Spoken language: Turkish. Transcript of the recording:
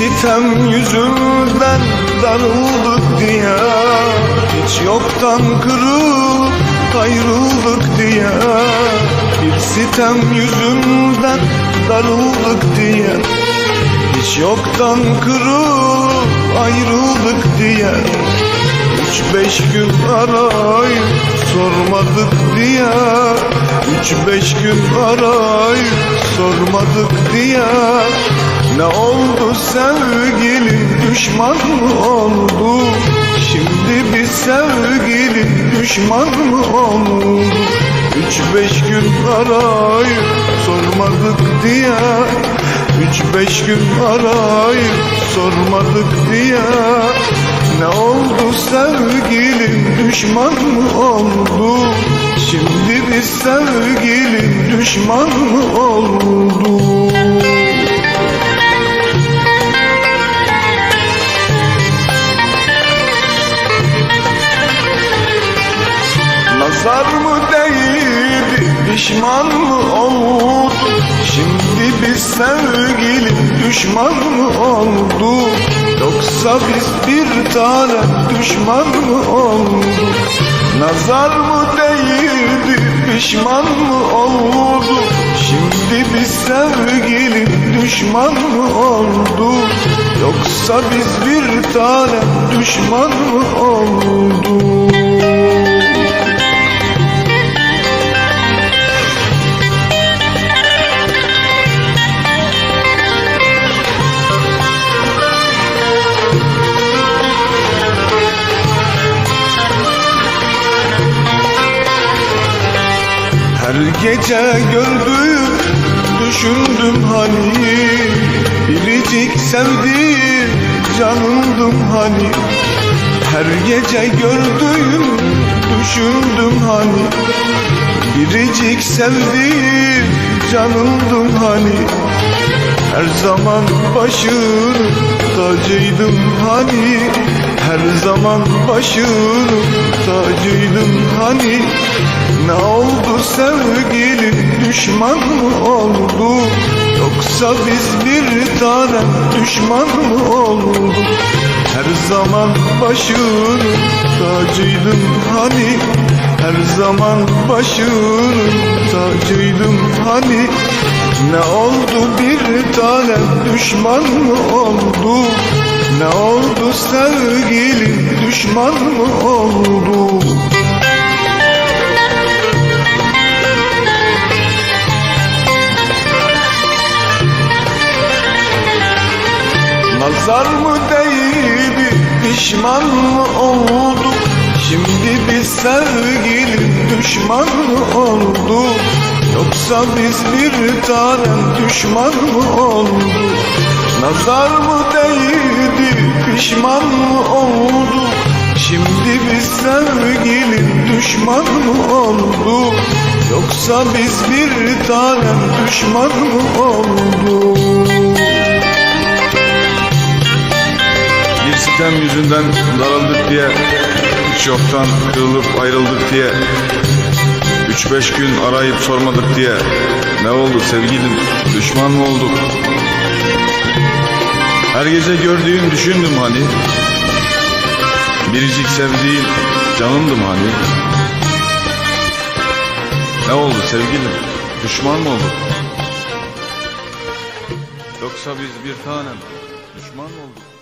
sitem yüzünden darıldık diye Hiç yoktan kırılıp ayrıldık diye. Bir sitem yüzünden darıldık diye Hiç yoktan kırılıp ayrıldık diye. Üç beş gün arayıp sormadık diye Üç beş gün arayıp sormadık diye. Ne oldu sevgilim düşman oldu? Şimdi bir sevgilim düşman oldu Üç beş gün arayıp sormadık diye. Üç beş gün arayıp sormadık diye. Ne oldu sevgilim düşman oldu? Şimdi biz sevgilim düşman oldu pişman mı oldu? Şimdi biz sevgilim düşman mı oldu? Yoksa biz bir tane düşman mı oldu? Nazar mı değdi pişman mı oldu? Şimdi biz sevgilim düşman mı oldu? Yoksa biz bir tane düşman mı oldu Her gece gördüm, düşündüm hani. Biricik sevdiğim canımdım hani. Her gece gördüm, düşündüm hani. Biricik sevdiğim canımdım hani. Her zaman başın tacıydım hani. Her zaman başın tacıydım hani ne oldu sevgilim düşman mı oldu? Yoksa biz bir tane düşman mı olduk? Her zaman başın tacıydım hani. Her zaman başın tacıydım hani. Ne oldu bir tane düşman mı oldu? Ne oldu sevgilim düşman mı oldu Nazar mı değdi pişman mı olduk? Şimdi biz sevgilim düşman mı olduk? Yoksa biz bir tane düşman mı olduk? Nazar mı değdi pişman mı olduk? Şimdi biz sevgilim düşman mı olduk? Yoksa biz bir tane düşman mı olduk Bir sitem yüzünden daraldık diye Hiç yoktan kırılıp ayrıldık diye Üç beş gün arayıp sormadık diye Ne oldu sevgilim? Düşman mı olduk? Her gece gördüğüm düşündüm hani. Biricik sevdiğim canımdım hani. Ne oldu sevgilim? Düşman mı olduk? Yoksa biz bir tanem düşman mı olduk